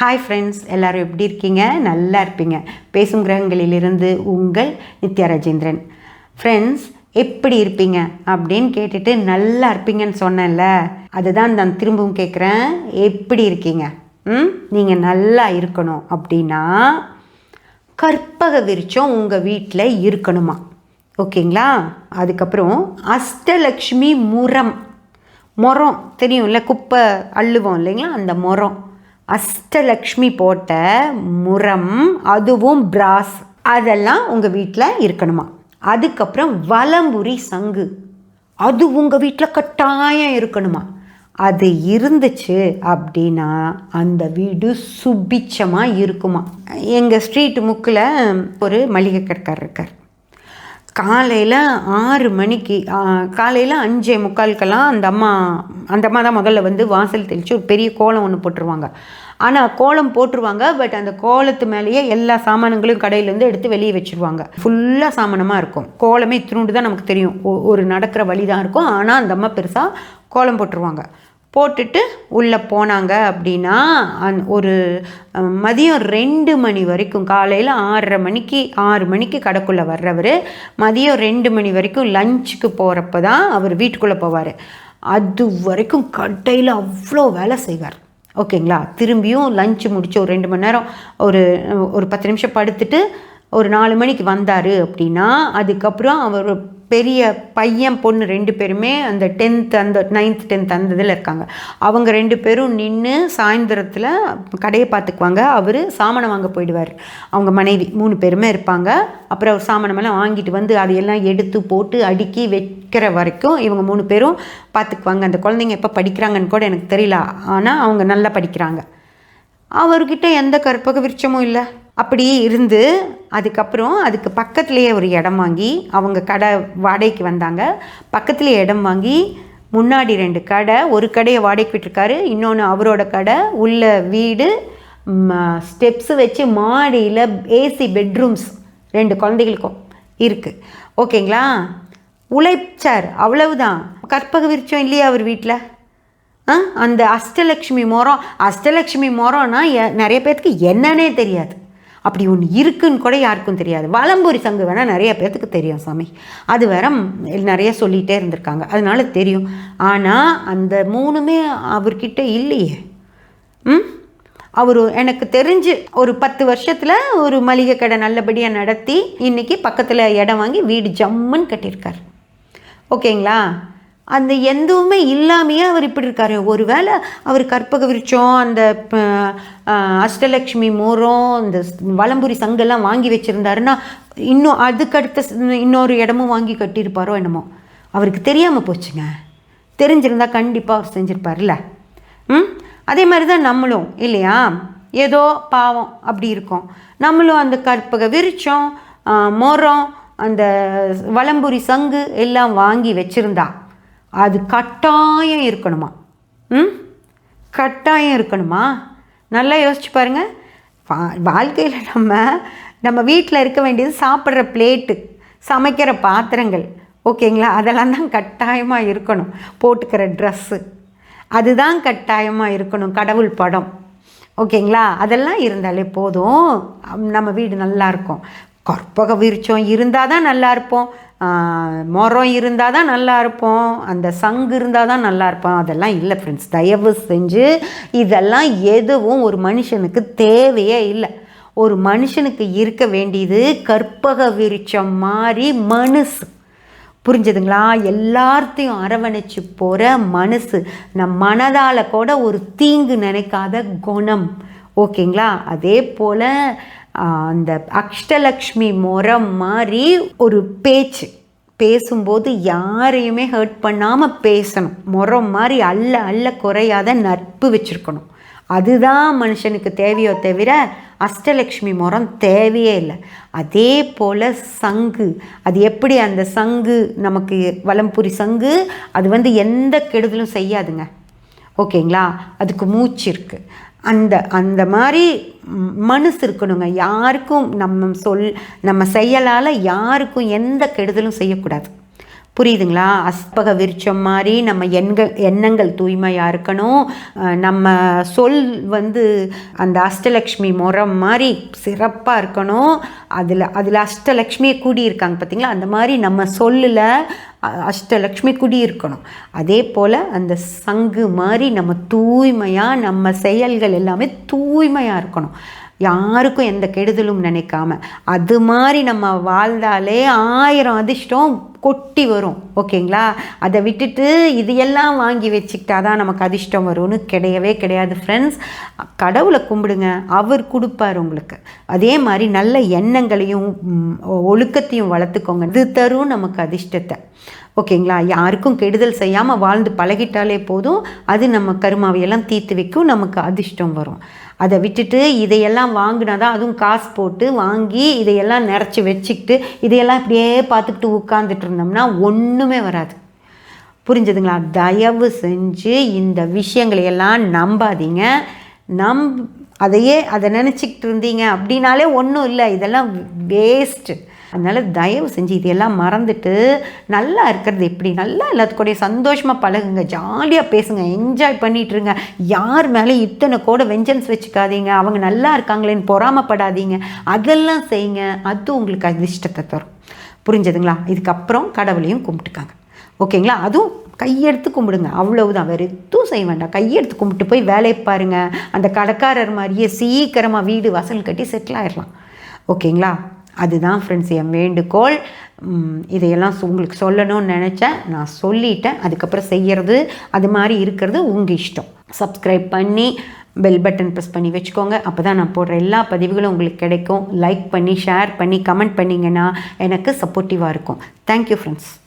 Hi friends எல்லோரும் எப்படி இருக்கீங்க? நல்லா இருப்பீங்க. பேசும் கிரகங்களிலிருந்து உங்கள் நித்யா ராஜேந்திரன். ஃப்ரெண்ட்ஸ் எப்படி இருப்பீங்க? அப்படின்னு கேட்டுட்டு நல்லா இருப்பீங்கன்னு சொன்னேன்ல. அதுதான் நான் திரும்பவும் கேட்குறேன் எப்படி இருக்கீங்க? ம்? நீங்கள் நல்லா இருக்கணும் அப்படின்னா கற்பக விருச்சம் உங்கள் வீட்டில் இருக்கணுமா? ஓகேங்களா? அதுக்கப்புறம் அஷ்டலக்ஷ்மி முரம். முரம் தெரியும்ல? குப்பை அள்ளுவோம் இல்லைங்களா? அந்த முரம். அஷ்டலக்ஷ்மி போட்ட முரம் அதுவும் பிராஸ். அதெல்லாம் உங்கள் வீட்டில் இருக்கணுமா? அதுக்கப்புறம் வலம்புரி சங்கு. அது உங்கள் வீட்டில் கட்டாயம் இருக்கணுமா? அது இருந்துச்சு அப்படின்னா அந்த வீடு சுபிச்சமாக இருக்குமா? எங்கள் ஸ்ட்ரீட் முக்கில் ஒரு மளிகை கடைக்காரர் இருக்கார். காலையில் ஆறு மணிக்கு காலையில் அஞ்சே முக்காலுக்கெல்லாம் அந்த அம்மா அந்த அம்மா தான் முதல்ல வந்து வாசல் தெளித்து ஒரு பெரிய கோலம் ஒன்று போட்டுருவாங்க. ஆனால் கோலம் போட்டுருவாங்க பட் அந்த கோலத்து மேலேயே எல்லா சாமானங்களும் கடையிலேருந்து எடுத்து வெளியே வச்சுருவாங்க. ஃபுல்லாக சாமானமாக இருக்கும். கோலமே இத்தினூண்டு தான் நமக்கு தெரியும். ஒரு நடக்கிற வழி தான் இருக்கும். ஆனால் அந்த அம்மா பெருசாக கோலம் போட்டுருவாங்க. போட்டுட்டு உள்ளே போனாங்க அப்படின்னா அந் ஒரு மதியம் ரெண்டு மணி வரைக்கும் காலையில் ஆறரை மணிக்கு ஆறு மணிக்கு கடைக்குள்ளே வர்றவர் மதியம் ரெண்டு மணி வரைக்கும் லஞ்சுக்கு போகிறப்ப தான் அவர் வீட்டுக்குள்ளே போவார். அது வரைக்கும் கடையில் அவ்வளோ வேலை செய்வார். ஓகேங்களா? திரும்பியும் லஞ்சு முடிச்சு ஒரு ரெண்டு மணி நேரம் ஒரு ஒரு பத்து நிமிஷம் படுத்துட்டு ஒரு நாலு மணிக்கு வந்தார் அப்படின்னா அதுக்கப்புறம் அவர் பெரிய பையன் பொண்ணு ரெண்டு பேருமே அந்த டென்த் அந்த நைன்த் டென்த் அந்த இதில் இருக்காங்க. அவங்க ரெண்டு பேரும் நின்று சாயந்தரத்தில் கடையை பார்த்துக்குவாங்க. அவர் சாமானம் வாங்க போயிடுவார். அவங்க மனைவி மூணு பேருமே இருப்பாங்க. அப்புறம் அவர் சாமானமெல்லாம் வாங்கிட்டு வந்து அதையெல்லாம் எடுத்து போட்டு அடுக்கி வைக்கிற வரைக்கும் இவங்க மூணு பேரும் பார்த்துக்குவாங்க. அந்த குழந்தைங்க எப்போ படிக்கிறாங்கன்னு கூட எனக்கு தெரியல. ஆனால் அவங்க நல்லா படிக்கிறாங்க. அவர்கிட்ட எந்த கற்பக விருட்சமும் இல்லை. அப்படி இருந்து அதுக்கப்புறம் அதுக்கு பக்கத்துலேயே ஒரு இடம் வாங்கி அவங்க கடை வாடகைக்கு வந்தாங்க. பக்கத்துலேயே இடம் வாங்கி முன்னாடி ரெண்டு கடை ஒரு கடையை வாடகைக்கு விட்டுருக்காரு. இன்னொன்று அவரோட கடை உள்ள வீடு ஸ்டெப்ஸு வச்சு மாடியில் ஏசி பெட்ரூம்ஸ் ரெண்டு குழந்தைகளுக்கும் இருக்குது ஓகேங்களா? உழைச்சார். அவ்வளவுதான். கற்பக விருச்சம் இல்லையா அவர் வீட்டில் ஆ? அந்த அஷ்டலக்ஷ்மி மோரம் அஷ்டலக்ஷ்மி மோரம்னா நிறைய பேர்த்துக்கு என்னன்னே தெரியாது. அப்படி ஒன்று இருக்குன்னு கூட யாருக்கும் தெரியாது. வலம்பூரி சங்கு வேணால் நிறைய பேர்த்துக்கு தெரியும் சாமி. அது வேற நிறைய சொல்லிகிட்டே இருந்திருக்காங்க. அதனால தெரியும். ஆனால் அந்த மூணுமே அவர்கிட்ட இல்லையே. ம்? அவர் எனக்கு தெரிஞ்சு ஒரு பத்து வருஷத்தில் ஒரு மளிகை கடை நல்லபடியாக நடத்தி இன்றைக்கி பக்கத்தில் இடம் வாங்கி வீடு ஜம்முன்னு கட்டியிருக்கார். ஓகேங்களா? அந்த எதுவுமே இல்லாமையே அவர் இப்படி இருக்கார். ஒருவேளை அவர் கற்பக விருட்சம் அந்த அஷ்டலக்ஷ்மி மோரம் இந்த வலம்புரி சங்கெல்லாம் வாங்கி வச்சுருந்தாருன்னா இன்னும் அதுக்கடுத்த இன்னொரு இடமும் வாங்கி கட்டியிருப்பாரோ என்னமோ. அவருக்கு தெரியாமல் போச்சுங்க. தெரிஞ்சிருந்தா கண்டிப்பாக அவர் செஞ்சுருப்பார்ல ம்? அதே மாதிரி தான் நம்மளும் இல்லையா? ஏதோ பாவம் அப்படி இருக்கும். நம்மளும் அந்த கற்பக விருட்சம் மோரம் அந்த வலம்புரி சங்கு எல்லாம் வாங்கி வச்சுருந்தா அது கட்டாயம் இருக்கணுமா? ம்? கட்டாயம் இருக்கணுமா? நல்லா யோசிச்சு பாருங்க. வா- வாழ்க்கையில் நம்ம நம்ம வீட்டில் இருக்க வேண்டியது சாப்பிட்ற பிளேட்டு சமைக்கிற பாத்திரங்கள். ஓகேங்களா? அதெல்லாம் தான் கட்டாயமாக இருக்கணும். போட்டுக்கிற ட்ரெஸ்ஸு அதுதான் கட்டாயமாக இருக்கணும். கடவுள் படம். ஓகேங்களா? அதெல்லாம் இருந்தாலே போதும். நம்ம வீடு நல்லாயிருக்கும் கற்பக விருட்சம் இருந்தால் தான் நல்லா இருப்போம். மரம் இருந்தால் தான் நல்லா இருப்போம். அந்த சங்கு இருந்தால் தான் நல்லா இருப்போம். அதெல்லாம் இல்லை ஃப்ரெண்ட்ஸ் தயவு செஞ்சு இதெல்லாம் எதுவும் ஒரு மனுஷனுக்கு தேவையே இல்லை. ஒரு மனுஷனுக்கு இருக்க வேண்டியது கற்பக விருட்சம் மாதிரி மனசு. புரிஞ்சுதுங்களா? எல்லார்த்தையும் அரவணைச்சு போகிற மனசு. நம் மனதால் கூட ஒரு தீங்கு நினைக்காத குணம். ஓகேங்களா? அதே போல் அந்த அஷ்டலக்ஷ்மி முறம் மாதிரி ஒரு பேச்சு. பேசும்போது யாரையுமே ஹர்ட் பண்ணாமல் பேசணும். முறம் மாதிரி அல்ல அல்ல குறையாத நட்பு வச்சுருக்கணும். அதுதான் மனுஷனுக்கு தேவையோ தவிர அஷ்டலக்ஷ்மி முறம் தேவையே இல்லை. அதே போல் சங்கு. அது எப்படி அந்த சங்கு நமக்கு வலம்புரி சங்கு அது வந்து எந்த கெடுதலும் செய்யாதுங்க. ஓகேங்களா? அதுக்கு மூச்சு இருக்குது அந்த அந்த மாதிரி மனசு இருக்கணுங்க. யாருக்கும் நம்ம சொல் நம்ம செயலால் யாருக்கும் எந்த கெடுதலும் செய்யக்கூடாது. புரியுதுங்களா? அஸ்பக விருச்சம் மாதிரி நம்ம எண்கள் எண்ணங்கள் தூய்மையாக இருக்கணும். நம்ம சொல் வந்து அந்த அஷ்டலக்ஷ்மி முறம் மாதிரி சிறப்பாக இருக்கணும். அதில் அதில் அஷ்டலக்ஷ்மியை கூடியிருக்காங்க பார்த்தீங்களா அந்த மாதிரி நம்ம சொல்லில் அஷ்டலக்ஷ்மி குடி இருக்கணும் அதே போல் அந்த சங்கு மாதிரி நம்ம தூய்மையாக நம்ம செயல்கள் எல்லாமே தூய்மையாக இருக்கணும். யாருக்கும் எந்த கெடுதலும் நினைக்காம. அது மாதிரி நம்ம வாழ்ந்தாலே ஆயிரம் அதிர்ஷ்டம் கொட்டி வரும். ஓகேங்களா? அதை விட்டுட்டு இது எல்லாம் வாங்கி வச்சுக்கிட்டா தான் நமக்கு அதிர்ஷ்டம் வரும்னு கிடையவே கிடையாது ஃப்ரெண்ட்ஸ் கடவுளை கும்பிடுங்க. அவர் கொடுப்பார் உங்களுக்கு. அதே மாதிரி நல்ல எண்ணங்களையும் ஒழுக்கத்தையும் வளர்த்துக்கோங்க. இது தரும் நமக்கு அதிர்ஷ்டத்தை. ஓகேங்களா? யாருக்கும் கெடுதல் செய்யாமல் வாழ்ந்து பழகிட்டாலே போதும். அது நம்ம கருமாவையெல்லாம் தீர்த்து வைக்கும். நமக்கு அதிர்ஷ்டம் வரும். அதை விட்டுட்டு இதையெல்லாம் வாங்கினா தான் அதுவும் காசு போட்டு வாங்கி இதையெல்லாம் நிறச்சி வச்சுக்கிட்டு இதையெல்லாம் இப்படியே பார்த்துக்கிட்டு உட்காந்துட்டு இருந்தோம்னா ஒன்றுமே வராது. புரிஞ்சுதுங்களா? தயவு செஞ்சு இந்த விஷயங்களை எல்லாம் நம்பாதீங்க. நம் அதையே அதை நினச்சிக்கிட்டு இருந்தீங்க அப்படின்னாலே ஒன்றும் இல்லை. இதெல்லாம் வேஸ்ட்டு அதனால் தயவு செஞ்சு இதையெல்லாம் மறந்துட்டு நல்லா இருக்கிறது எப்படி? நல்லா எல்லாத்துக்கூடயும் சந்தோஷமாக பழகுங்க. ஜாலியாக பேசுங்க. என்ஜாய் பண்ணிட்டுருங்க. யார் மேலே இத்தனை கூட வெஞ்சன்ஸ் வச்சுக்காதீங்க. அவங்க நல்லா இருக்காங்களேன்னு பொறாமப்படாதீங்க. அதெல்லாம் செய்யுங்க. அது உங்களுக்கு அதிர்ஷ்டத்தை தரும். புரிஞ்சதுங்களா? இதுக்கப்புறம் கடவுளையும் கும்பிட்டுக்காங்க. ஓகேங்களா? அதுவும் கையெடுத்து கும்பிடுங்க. அவ்வளவுதான். வேறு எதுவும் செய்ய வேண்டாம். கையெடுத்து கும்பிட்டு போய் வேலையை பாருங்கள் அந்த கடைக்காரர் மாதிரியே சீக்கிரமாக வீடு வாசல் கட்டி செட்டில் ஆயிடலாம் ஓகேங்களா? அதுதான் ஃப்ரெண்ட்ஸ் என் வேண்டுகோள். இதையெல்லாம் உங்களுக்கு சொல்லணும்னு நினச்சேன். நான் சொல்லிட்டேன். அதுக்கப்புறம் செய்கிறது அது மாதிரி இருக்கிறது உங்கள் இஷ்டம். சப்ஸ்கிரைப் பண்ணி பெல் பட்டன் ப்ரெஸ் பண்ணி வச்சுக்கோங்க. அப்போ தான் நான் போடுற எல்லா பதிவுகளும் உங்களுக்கு கிடைக்கும். லைக் பண்ணி ஷேர் பண்ணி கமெண்ட் பண்ணிங்கன்னா எனக்கு சப்போர்ட்டிவாக இருக்கும். Thank you friends